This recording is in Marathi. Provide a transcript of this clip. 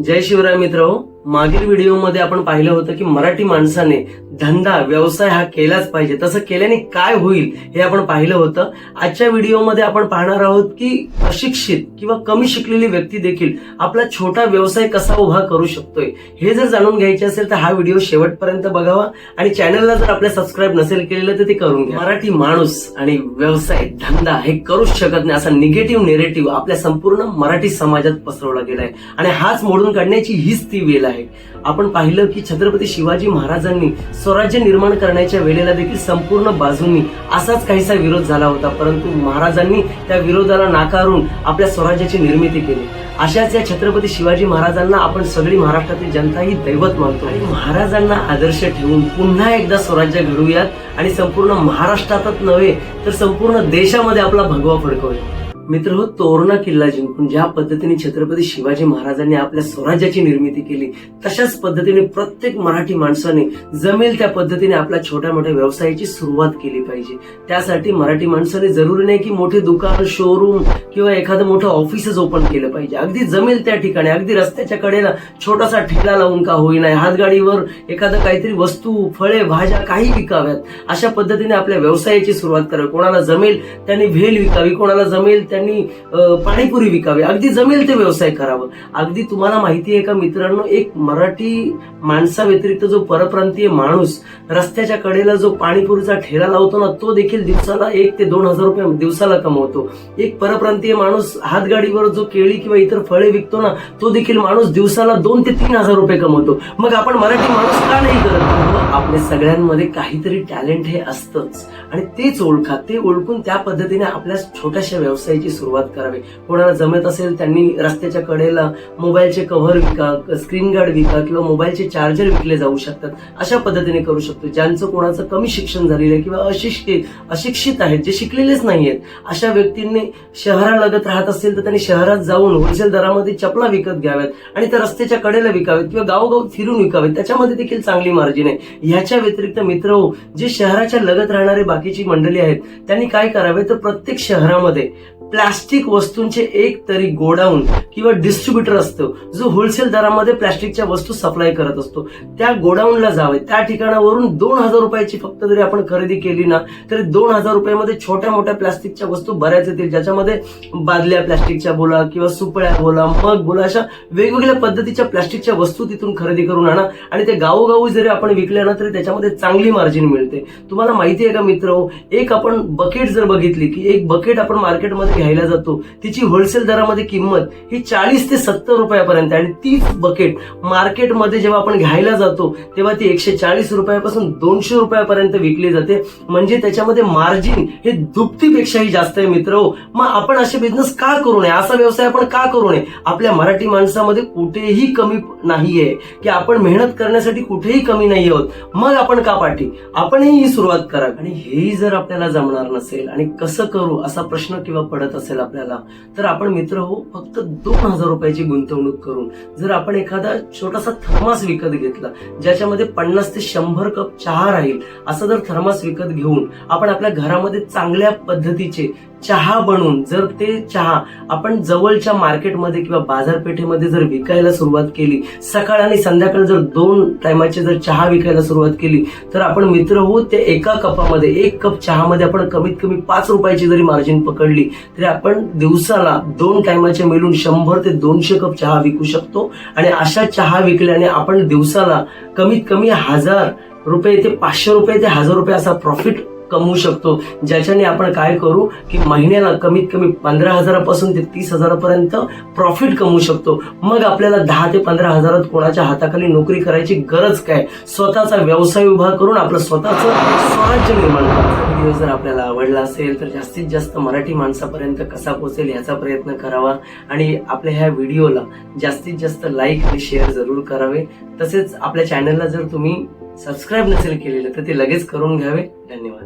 जय शिवराय मित्र मागील व्हिडिओमध्ये आपण पाहिलं होतं की मराठी माणसाने धंदा व्यवसाय हा केलाच पाहिजे. तसं केल्याने काय होईल हे आपण पाहिलं होतं. आजच्या व्हिडिओमध्ये आपण पाहणार आहोत की अशिक्षित किंवा कमी शिकलेली व्यक्ती देखील आपला छोटा व्यवसाय कसा उभा करू शकतोय. हे जर जाणून घ्यायचे असेल तर हा व्हिडिओ शेवटपर्यंत बघावा आणि चॅनलला जर आपल्या सबस्क्राईब नसेल केलेलं तर ते करून घ्या. मराठी माणूस आणि व्यवसाय धंदा हे करूच शकत नाही. असा निगेटिव्ह नेरेटिव्ह आपल्या संपूर्ण मराठी समाजात पसरवला गेलाय. आणि हाच मोडून काढण्याची हीच ती वेळ आहे. आपण पाहिलं की छत्रपती शिवाजी महाराजांनी स्वराज्य निर्माण करण्याच्या वेळेला देखील संपूर्ण बाजूंनी असाच काहीसा विरोध झाला होता. परंतु महाराजांनी त्या विरोधाला नाकारून आपल्या स्वराज्याची निर्मिती केली. अशाच या छत्रपती शिवाजी महाराजांना आपण सगळी महाराष्ट्रातील जनता ही दैवत मानतो. आणि महाराजांना आदर्श ठेवून पुन्हा एकदा स्वराज्य घडवूयात आणि संपूर्ण महाराष्ट्रातच नव्हे तर संपूर्ण देशामध्ये आपला भगवा फडकवूया मित्र हो तोरणा किल्ला जिंकून ज्या पद्धतीने छत्रपती शिवाजी महाराजांनी आपल्या स्वराज्याची निर्मिती केली तशाच पद्धतीने प्रत्येक मराठी माणसाने जमेल त्या पद्धतीने आपल्या छोट्या मोठ्या व्यवसायाची सुरुवात केली पाहिजे. त्यासाठी मराठी माणसाने जरुरी नाही की मोठे दुकान शोरूम किंवा एखादं मोठं ऑफिसच ओपन केलं पाहिजे. अगदी जमेल त्या ठिकाणी अगदी रस्त्याच्या कडेला छोटासा ठेला लावून का होईना हातगाडीवर एखादं काहीतरी वस्तू फळे भाज्या काही विकाव्यात अशा पद्धतीने आपल्या व्यवसायाची सुरुवात करावी. कोणाला जमेल त्याने व्हेल विकावी. कोणाला जमेल त्यांनी पाणीपुरी विकावी. अगदी जमेल ते व्यवसाय करावं. अगदी तुम्हाला माहिती आहे का मित्रांनो एक मराठी माणसाव्यतिरिक्त जो परप्रांतीय माणूस रस्त्याच्या कडेला जो पाणीपुरीचा ठेला लावतो ना तो देखील दिवसाला एक ते दोन हजार रुपये दिवसाला कमवतो. एक परप्रांतीय माणूस हातगाडीवर जो केळी किंवा इतर फळे विकतो ना तो देखील माणूस दिवसाला दोन ते तीन हजार रुपये कमवतो. मग आपण मराठी माणूस का नाही करत? आपल्या सगळ्यांमध्ये काहीतरी टॅलेंट हे असतंच. आणि तेच ओळखा ते ओळखून त्या पद्धतीने आपल्या छोट्याशा व्यवसायाची सुरुवात करावी. कोणाला जमत असेल त्यांनी रस्त्याच्या कडेला मोबाईलचे कव्हर विका स्क्रीन गार्ड विका किंवा मोबाईलचे चार्जर विकले जाऊ शकतात. अशा पद्धतीने करू शकतो. ज्यांचं कोणाचं कमी शिक्षण झालेलं आहे किंवा अशिक्षित अशिक्षित आहेत जे शिकलेलेच नाहीयेत अशा व्यक्तींनी शहरालगत राहत असेल तर त्यांनी शहरात जाऊन होलसेल दरामध्ये चपला विकत घ्याव्यात आणि त्या रस्त्याच्या कडेला विकावेत किंवा गावोगाव फिरून विकावेत. त्याच्यामध्ये देखील चांगली मार्जिन आहे. याच्या व्यतिरिक्त मित्र हो, जे शहराच्या लगत राहणारे बाकीची मंडळी आहेत त्यांनी काय करावे? तर प्रत्येक शहरामध्ये प्लास्टिक वस्तूंचे एक तरी गोडाऊन किंवा डिस्ट्रीब्युटर असतो जो होलसेल दरामध्ये प्लास्टिकच्या वस्तू सप्लाय करत असतो. त्या गोडाऊनला जावे. त्या ठिकाणावरून दोन हजार रुपयाची फक्त जरी आपण खरेदी केली ना तरी दोन हजार रुपयामध्ये छोट्या मोठ्या प्लास्टिकच्या वस्तू बऱ्याच येतील ज्याच्यामध्ये बादल्या प्लास्टिकच्या बोला किंवा सुपळ्या बोला मग बोला अशा वेगवेगळ्या पद्धतीच्या प्लास्टिकच्या वस्तू तिथून खरेदी करून आणा. आणि ते गावोगावी जरी आपण विकल्या ना तरी त्याच्यामध्ये चांगली मार्जिन मिळते. तुम्हाला माहिती आहे का मित्र हो, एक आपण बकेट जर बघितली की एक बकेट आपण मार्केटमध्ये घ्यायला जातो. तिची होलसेल दरामध्ये किंमत ही चाळीस ते सत्तर रुपयापर्यंत आणि तीच बकेट मार्केटमध्ये जेव्हा आपण घ्यायला जातो तेव्हा ती एकशे चाळीस रुपयापासून दोनशे रुपयापर्यंत विकली जाते. म्हणजे त्याच्यामध्ये मार्जिन हे दुपटीपेक्षाही जास्त आहे मित्र. हो. मग आपण असे बिझनेस का करू नये? असा व्यवसाय आपण का करू नये? आपल्या मराठी माणसामध्ये कुठेही कमी नाहीये. की आपण मेहनत करण्यासाठी कुठेही कमी नाही आहोत. मग आपण का पाठी? आपणही ही सुरुवात करा आणि हेही जर आपल्याला जमणार नसेल आणि कसं करू असा प्रश्न किंवा पडत असेल आपल्याला तर आपण मित्र हो फक्त दोन हजार रुपयाची गुंतवणूक करून जर आपण एखादा छोटासा थर्मास विकत घेतला ज्याच्यामध्ये पन्नास ते शंभर कप चहा राहील असं जर थर्मास विकत घेऊन आपण आपल्या घरामध्ये चांगल्या पद्धतीचे चहा बनवून जर ते चहा आपण जवळच्या मार्केटमध्ये किंवा बाजारपेठेमध्ये जर विकायला सुरुवात केली सकाळ आणि संध्याकाळ जर दोन टायमाचे जर चहा विकायला सुरुवात केली तर आपण मित्र हो ते एका कपामध्ये एक कप चहामध्ये आपण कमीत कमी पाच रुपयाची जरी मार्जिन पकडली तरी आपण दिवसाला दोन टायमाचे मिळून शंभर ते दोनशे कप चहा विकू शकतो. आणि अशा चहा विकल्याने आपण दिवसाला कमीत कमी हजार रुपये ते पाचशे रुपये ते हजार रुपये असा प्रॉफिट कमवू शकतो. ज्याच्याने आपण काय करू की महिन्याला कमीत कमी पंधरा हजारापासून ते तीस हजारापर्यंत प्रॉफिट कमवू शकतो. मग आपल्याला दहा ते पंधरा हजारात कोणाच्या हाताखाली नोकरी करायची गरज काय? स्वतःचा व्यवसाय उभा करून आपलं स्वतःचं स्वराज्य निर्माण करायचं व्हिडिओ जर आपल्याला आवडला असेल तर जास्तीत जास्त मराठी माणसापर्यंत कसा पोहोचेल याचा प्रयत्न करावा आणि आपल्या ह्या व्हिडिओला जास्तीत जास्त लाईक आणि शेअर जरूर करावे. तसेच आपल्या चॅनलला जर तुम्ही सबस्क्राईब नसेल केलेलं तर ते लगेच करून घ्यावे. धन्यवाद.